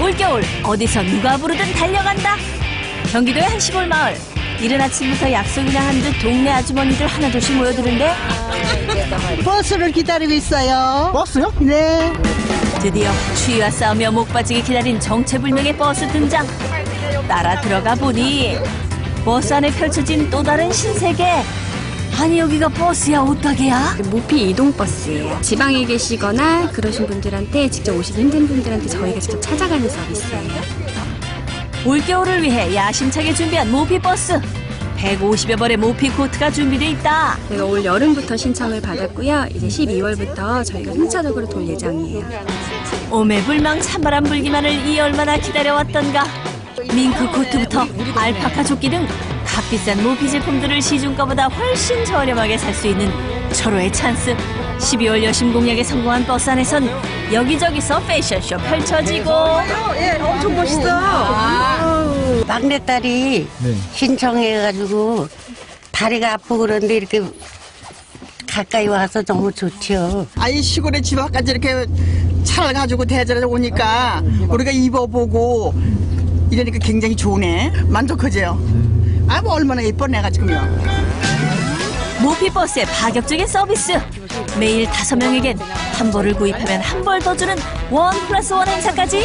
올겨울 어디서 누가 부르든 달려간다. 경기도의 한 시골 마을. 이른 아침부터 약속이나 한 듯 동네 아주머니들 하나둘씩 모여드는데 버스를 기다리고 있어요. 버스요? 네. 드디어 추위와 싸우며 목 빠지게 기다린 정체불명의 버스 등장. 따라 들어가 보니 버스 안에 펼쳐진 또 다른 신세계. 아니 여기가 버스야 옷가게야? 모피 이동 버스예요. 지방에 계시거나 그러신 분들한테 직접 오시기 힘든 분들한테 저희가 직접 찾아가는 서비스예요. 올겨울을 위해 야심차게 준비한 모피 버스. 150여 벌의 모피 코트가 준비돼 있다. 저희가 올 여름부터 신청을 받았고요. 이제 12월부터 저희가 순차적으로 돌 예정이에요. 오매불망 찬바람 불기만을 이 얼마나 기다려왔던가. 밍크 코트부터 알파카 조끼 등 값비싼 모피 제품들을 시중가보다 훨씬 저렴하게 살 수 있는 철호의 찬스. 12월 여심 공약에 성공한 버스 안에선 여기저기서 패션쇼 펼쳐지고 예, 엄청 멋있어. 막내딸이 네. 신청해가지고 다리가 아프고 그런데 이렇게 가까이 와서 너무 좋죠. 아이 시골에 집 앞까지 이렇게 차를 가지고 대전에 오니까 우리가 입어보고 이러니까 굉장히 좋네 만족하죠 아 뭐 얼마나 예뻐 내가 지금요 모피 버스의 파격적인 서비스. 매일 다섯 명에겐 한 벌을 구입하면 한 벌 더 주는 원 플러스 원 행사까지.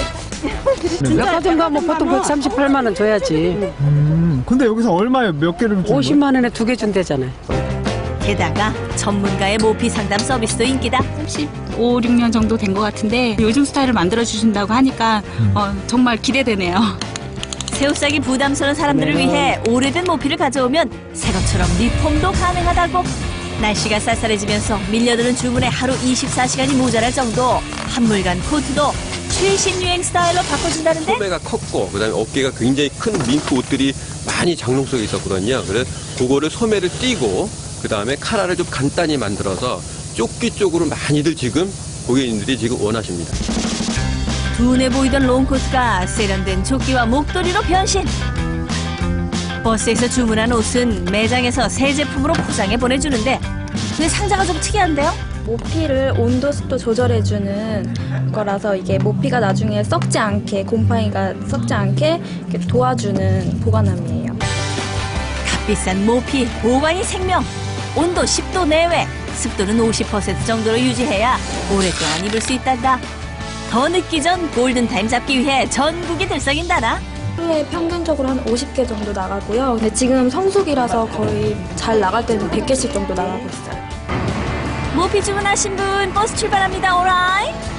백화점 가면 보통 138만 원 줘야지. 음, 근데 여기서 얼마에 몇 개를 주는 거예요? 50만 원에 두 개 준대잖아요. 게다가 전문가의 모피 상담 서비스도 인기다. 5, 6년 정도 된 것 같은데 요즘 스타일을 만들어 주신다고 하니까 어, 정말 기대되네요. 새우싸기 부담스러운 사람들을 위해 오래된 모피를 가져오면 새 것처럼 리폼도 가능하다고. 날씨가 쌀쌀해지면서 밀려드는 주문에 하루 24시간이 모자랄 정도 한물간 코트도 최신 유행 스타일로 바꿔준다는데 소매가 컸고 그다음에 어깨가 굉장히 큰 밍크 옷들이 많이 장롱 속에 있었거든요. 그래서 그거를 소매를 띄고 그다음에 카라를 좀 간단히 만들어서 조끼 쪽으로 많이들 지금 고객님들이 지금 원하십니다. 둔해 보이던 롱코트가 세련된 조끼와 목도리로 변신. 버스에서 주문한 옷은 매장에서 새 제품으로 포장해 보내주는데 근데 상자가 좀 특이한데요? 모피를 온도 습도 조절해주는 거라서 이게 모피가 나중에 썩지 않게 곰팡이가 썩지 않게 도와주는 보관함이에요. 값비싼 모피, 보관이 생명. 온도 10도 내외, 습도는 50% 정도로 유지해야 오랫동안 입을 수 있단다. 더 늦기 전 골든타임 잡기 위해 전국이 들썩인다나? 하루에 평균적으로 한 50개 정도 나가고요. 근데 지금 성수기라서 거의 잘 나갈 때는 100개씩 정도 나가고 있어요. 모피 주문하신 분 버스 출발합니다. 오라이.